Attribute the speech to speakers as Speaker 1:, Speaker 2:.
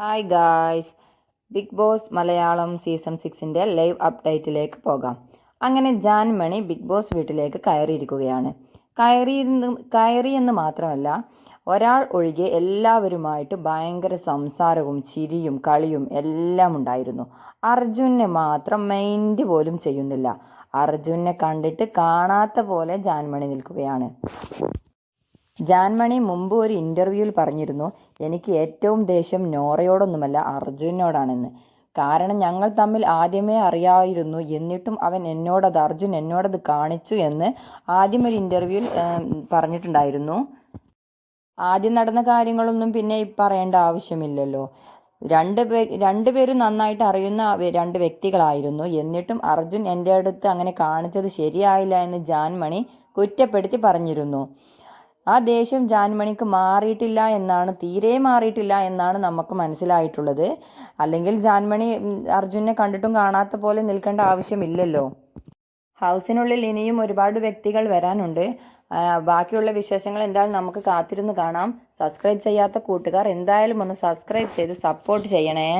Speaker 1: Hi guys big boss Malayalam season സിക്സിന്റെ live അപ്ഡേറ്റിലേക്ക് പോകാം. അങ്ങനെ ജാൻമണി ബിഗ് ബോസ് വീട്ടിലേക്ക് കയറിയിരിക്കുകയാണ്. കയറി കയറി മാത്രമല്ല ഒരാൾ ഒഴികെ എല്ലാവരുമായിട്ട് ഭയങ്കര സംസാരവും ചിരിയും കളിയും എല്ലാം ഉണ്ടായിരുന്നു. അർജുനെ മാത്രം മൈൻഡ് പോലും ചെയ്യുന്നില്ല. അർജുനെ കണ്ടിട്ട് കാണാത്ത പോലെ ജാൻമണി നിൽക്കുകയാണ്. ജാൻമണി മുമ്പ് ഒരു ഇന്റർവ്യൂവിൽ പറഞ്ഞിരുന്നു എനിക്ക് ഏറ്റവും ദേഷ്യം നോറയോടൊന്നുമല്ല അർജുനോടാണെന്ന്. കാരണം ഞങ്ങൾ തമ്മിൽ ആദ്യമേ അറിയായിരുന്നു എന്നിട്ടും അവൻ എന്നോടത് അർജുൻ എന്നോടത് കാണിച്ചു എന്ന് ആദ്യം ഒരു ഇന്റർവ്യൂവിൽ പറഞ്ഞിട്ടുണ്ടായിരുന്നു. ആദ്യം നടന്ന കാര്യങ്ങളൊന്നും പിന്നെ പറയേണ്ട ആവശ്യമില്ലല്ലോ. രണ്ട് പേ രണ്ടുപേരും നന്നായിട്ട് അറിയുന്ന രണ്ട് വ്യക്തികളായിരുന്നു. എന്നിട്ടും അർജുൻ എന്റെ അടുത്ത് അങ്ങനെ കാണിച്ചത് ശരിയായില്ല എന്ന് ജാൻമണി കുറ്റപ്പെടുത്തി പറഞ്ഞിരുന്നു. ആ ദേഷ്യം ജാൻമണിക്ക് മാറിയിട്ടില്ല എന്നാണ് തീരെ മാറിയിട്ടില്ല എന്നാണ് നമുക്ക് മനസ്സിലായിട്ടുള്ളത്. അല്ലെങ്കിൽ ജാൻമണി അർജുനെ കണ്ടിട്ടും കാണാത്ത പോലെ നിൽക്കേണ്ട ആവശ്യമില്ലല്ലോ. ഹൗസിനുള്ളിൽ ഇനിയും ഒരുപാട് വ്യക്തികൾ വരാനുണ്ട്. ബാക്കിയുള്ള വിശേഷങ്ങൾ എന്തായാലും നമുക്ക് കാത്തിരുന്ന് കാണാം. സബ്സ്ക്രൈബ് ചെയ്യാത്ത കൂട്ടുകാർ എന്തായാലും ഒന്ന് സബ്സ്ക്രൈബ് ചെയ്ത് സപ്പോർട്ട് ചെയ്യണേ.